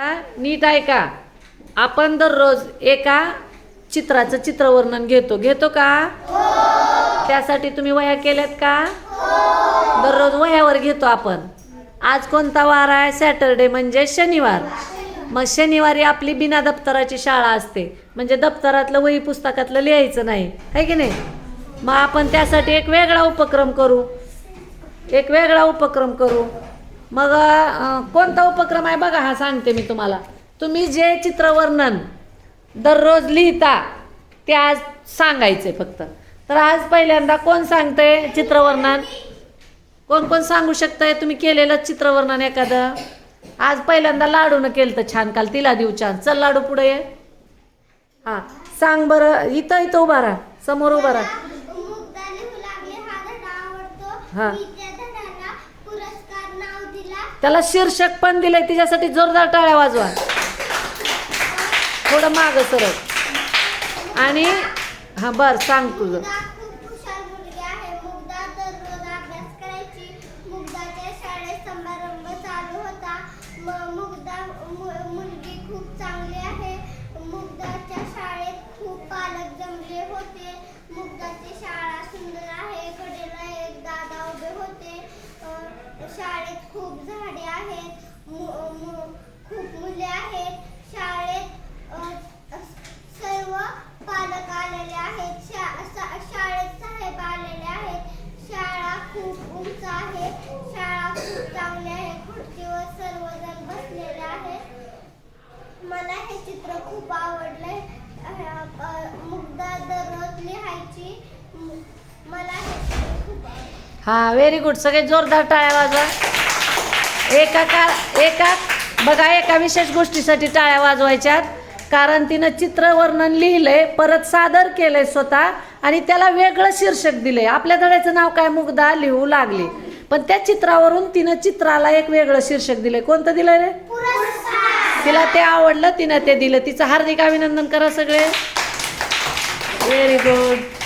आता नीट ऐका आपण दररोज एका चित्राचं चित्रवर्णन घेतो. घेतो का? त्यासाठी तुम्ही वह्या केल्यात का? दररोज वह्यावर घेतो आपण. आज कोणता वार आहे? सॅटरडे म्हणजे शनिवार. मग शनिवारी आपली बिना दप्तराची शाळा असते. म्हणजे दप्तरातलं वही पुस्तकातलं लिहायचं नाही. आहे की नाही? मग आपण त्यासाठी एक वेगळा उपक्रम करू. एक वेगळा उपक्रम करू. मग कोणता उपक्रम आहे बघा हा सांगते मी तुम्हाला. तुम्ही जे चित्रवर्णन दररोज लिहिता ते आज सांगायचे फक्त. तर आज पहिल्यांदा कोण सांगते चित्रवर्णन? कोण कोण सांगू शकतंय? तुम्ही केलेलं चित्रवर्णन एखादं. आज पहिल्यांदा लाडूनं केलं तर छान काल तिला देऊ छान चल लाडू पुढे ये. हां सांग बरं. इथं इथं उभा राहा. समोर उभा राहा. हा धडा आवडतो हा. मी त्या धड्याला पुरस्कार नाव दिला त्याला शीर्षक पण दिलंय तिच्यासाठी जोरदार टाळ्या वाजवा. थोडं माग सरळ. आणि हा बर सांग तुझं. खूप शाळेत खूप आहेत. खूप मुले आहेत. शाळेत सर्व पालक आलेले आहेत. शा- शाळेत साहेब आलेले आहेत. शाळा खूप उंच आहे. शाळा खूप चांगली आहे. खुर्चीवर सर्वजण बसलेले आहेत. मला हे चित्र खूप आवडले मुग्धा दररोज लिहायची. मला हे चित्र खूप आवडले हा व्हेरी गुड सगळे जोरदार टाळ्या वाजवा. एका का एका बघा एका विशेष गोष्टीसाठी टाळ्या वाजवायच्यात. कारण तिनं चित्रवर्णन लिहिलंय परत सादर केलंय स्वतः आणि त्याला वेगळं शीर्षक दिलंय. आपल्या धड्याचं नाव काय? मुग्धा लिहू लागली. पण त्या चित्रावरून तिनं चित्राला एक वेगळं शीर्षक दिलंय. कोणतं दिलंय रे? तिला ते आवडलं तिनं ते दिलं. तिचं हार्दिक अभिनंदन करा सगळे. Very good